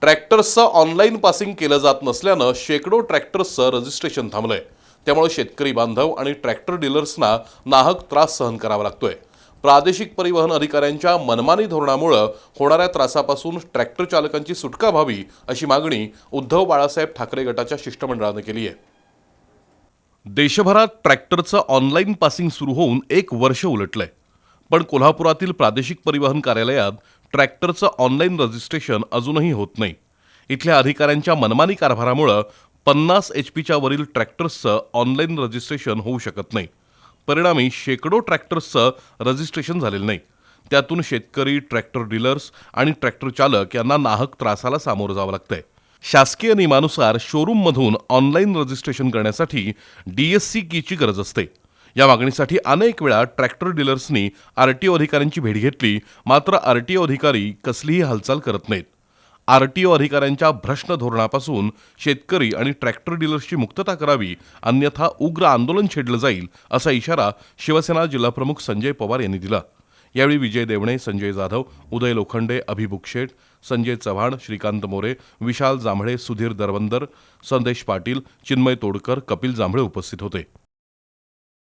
ट्रॅक्टर्सचं online passing केलं जात नसल्यानं शेकडो ट्रॅक्टर्सचं रजिस्ट्रेशन थांबलंय. त्यामुळे शेतकरी बांधव आणि ट्रॅक्टर डीलर्सना नाहक त्रास सहन करावा लागतोय. प्रादेशिक परिवहन अधिकाऱ्यांच्या मनमानी धोरणामुळं होणाऱ्या त्रासापासून ट्रॅक्टर चालकांची सुटका व्हावी अशी मागणी उद्धव बाळासाहेब ठाकरे गटाच्या शिष्टमंडळानं केली आहे. देशभरात ट्रॅक्टरचं ऑनलाईन पासिंग सुरू होऊन एक वर्ष उलटलंय. पण कोल्हापुरातील प्रादेशिक परिवहन कार्यालयात ट्रॅक्टरचं ऑनलाईन रजिस्ट्रेशन अजूनही होत नाही. इथल्या अधिकाऱ्यांच्या मनमानी कारभारामुळं पन्नास एच पीच्या वरील ट्रॅक्टर्सचं ऑनलाईन रजिस्ट्रेशन होऊ शकत नाही. परिणामी शेकडो ट्रॅक्टर्सचं रजिस्ट्रेशन झालेलं नाही. त्यातून शेतकरी ट्रॅक्टर डीलर्स आणि ट्रॅक्टर चालक यांना नाहक त्रासाला सामोरं जावं लागतंय. शासकीय नियमानुसार शोरूममधून ऑनलाईन रजिस्ट्रेशन करण्यासाठी डी एस सी कीची गरज असते. या मागणीसाठी अनेक वेळा ट्रॅक्टर डीलर्सनी आर टी ओ अधिकाऱ्यांची भेट घेतली मात्र आर टी ओ अधिकारी कसलीही हालचाल करत नाहीत. आर टी ओ अधिकाऱ्यांच्या भ्रष्ट धोरणापासून शेतकरी आणि ट्रॅक्टर डीलर्सची मुक्तता करावी अन्यथा उग्र आंदोलन छेडलं जाईल असा इशारा शिवसेना जिल्हाप्रमुख संजय पवार यांनी दिला. यावेळी विजय देवणे संजय जाधव उदय लोखंडे अभिभूक शेठ संजय चव्हाण श्रीकांत मोरे विशाल जांभळे सुधीर दरवंदर संदेश पाटील चिन्मय तोडकर कपिल जांभळे उपस्थित होते.